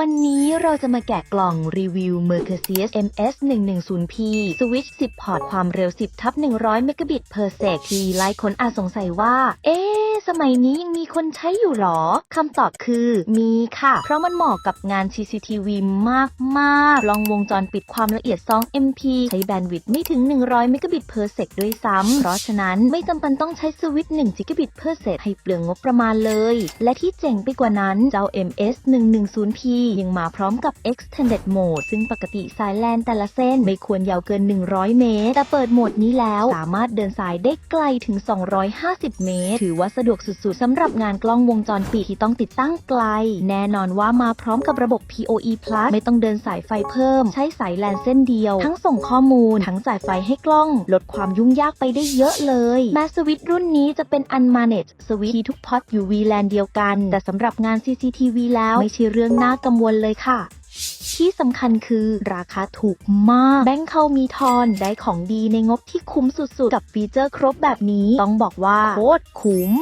วันนี้เราจะมาแกะกล่องรีวิว Mercurius MS 110P switch 10 พอร์ตความเร็ว 10 ทับ 100 เมกะบิตเพอร์เซที่หลายคนอาจสงสัยว่า เอ๊ะ สมัยนี้ยังมีคนใช้อยู่หรอ คำตอบคือมีค่ะ เพราะมันเหมาะกับงาน CCTV มากมากๆลองวงจรปิดความละเอียด 2 MP ใช้แบนด์วิดต์ไม่ถึง 100 เมกะบิต per sec ด้วยซ้ำ เพราะฉะนั้นไม่จำเป็นต้องใช้สวิตช์1กิกะบิต per sec ให้เปลืองงบประมาณเลย และที่เจ๋งไปกว่านั้น เจ้า MS 110P ยังมาพร้อมกับ Extended Mode ซึ่งปกติสายแลนแต่ละเส้นไม่ควรยาวเกิน 100 เมตร แต่เปิดโหมดนี้แล้วสามารถเดินสายได้ไกลถึง 250 เมตร ถือว่าสะดวกสุดๆสำหรับงานกล้องวงจรปิดที่ต้องติดตั้งไกล แน่นอนว่ามาพร้อมกับระบบ PoE Plus ไม่ต้องเดินสายไฟเพิ่ม ใช้สายแลนเส้นเดียว ทั้งส่งข้อมูล ทั้งจ่ายไฟให้กล้อง ลดความยุ่งยากไปได้เยอะเลยแม้สวิตช์รุ่นนี้จะเป็น unmanaged สวิตที่ทุกพอตอยู่ VLAN เดียวกัน แต่สำหรับงาน CCTV แล้วไม่ใช่เรื่องน่ากังวลเลยค่ะที่สำคัญคือราคาถูกมาก แบงค์เขามีทอนได้ของดีในงบที่คุ้มสุดๆ กับฟีเจอร์ครบแบบนี้ ต้องบอกว่าโคตรคุ้ม